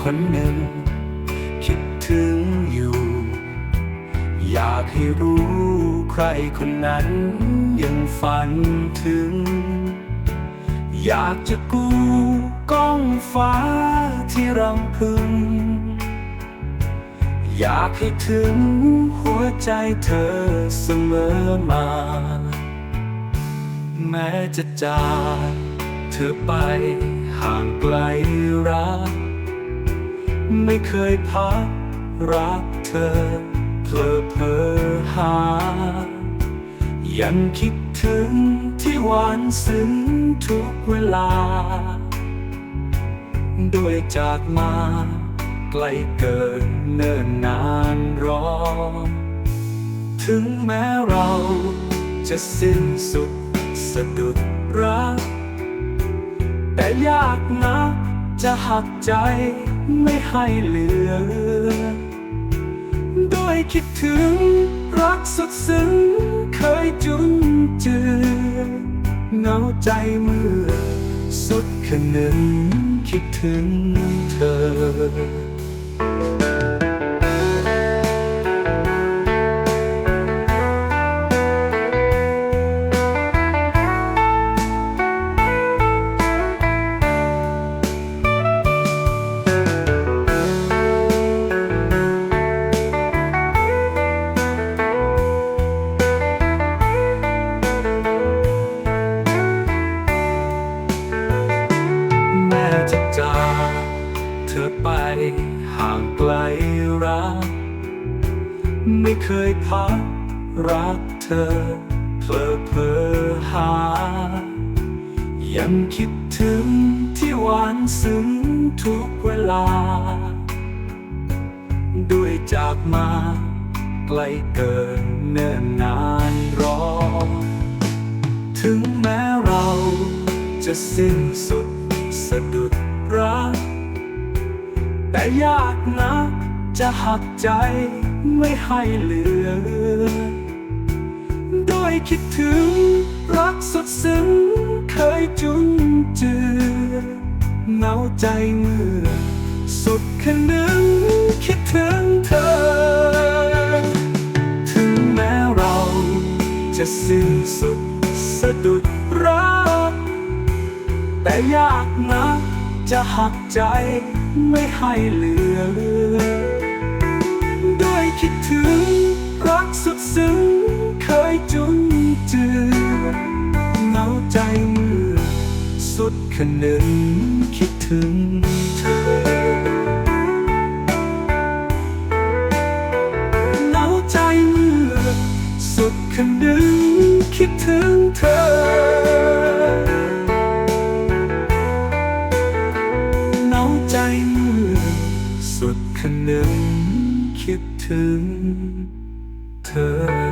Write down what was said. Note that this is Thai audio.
คนหนึ่ง คิดถึงอยู่ อยากให้รู้ใครคนนั้นยังฝันถึง อยากจะกู้ก้องฟ้าที่รำพึง อยากให้ถึงหัวใจเธอเสมอมา แม้จะจากเธอไปห่างไกล ไม่เคยพัก รักเธอ เพลอเพอหา ยังคิดถึงที่หวานซึ้งทุกเวลา ด้วยจากมา ไกลเกินเนิ่นนานรอ ถึงแม้เราจะสิ้นสุดสะดุดรัก แต่ยากนะ จะหักใจไม่ให้เหลือ ด้วยคิดถึงรักสุดซึ้งเคยจุนเจือเหงาใจเมื่อ สุดขนึงคิดถึงเธอ จากเธอไปห่างไกลรัก ไม่เคยพักรักเธอ เพลอเพอหา ยังคิดถึงที่หวานซึ้งทุกเวลา ด้วยจากมาไกลเกินเนิ่นนานรอ ถึงแม้เราจะสิ้นสุดสะดุด รัก แต่ยากนะจะหักใจไม่ให้เหลือด้วยคิดถึงรักสุดซึ้งเคยจุนเจือเหงาใจเมื่อ สุดค่นึงคิดถึงเธอ ถึงแม้เราจะสิ้นสุดสะดุดรัก แต่ยากนะ จะหักใจไม่ให้เหลือด้วยคิดถึงรักสุดซึ้งเคยจุนเจือเหงาใจเมื่อสุดขนึงคิดถึงเธอเหงาใจเมื่อสุดขนึงคิดถึงเธอ นึงคิดถึงเธอ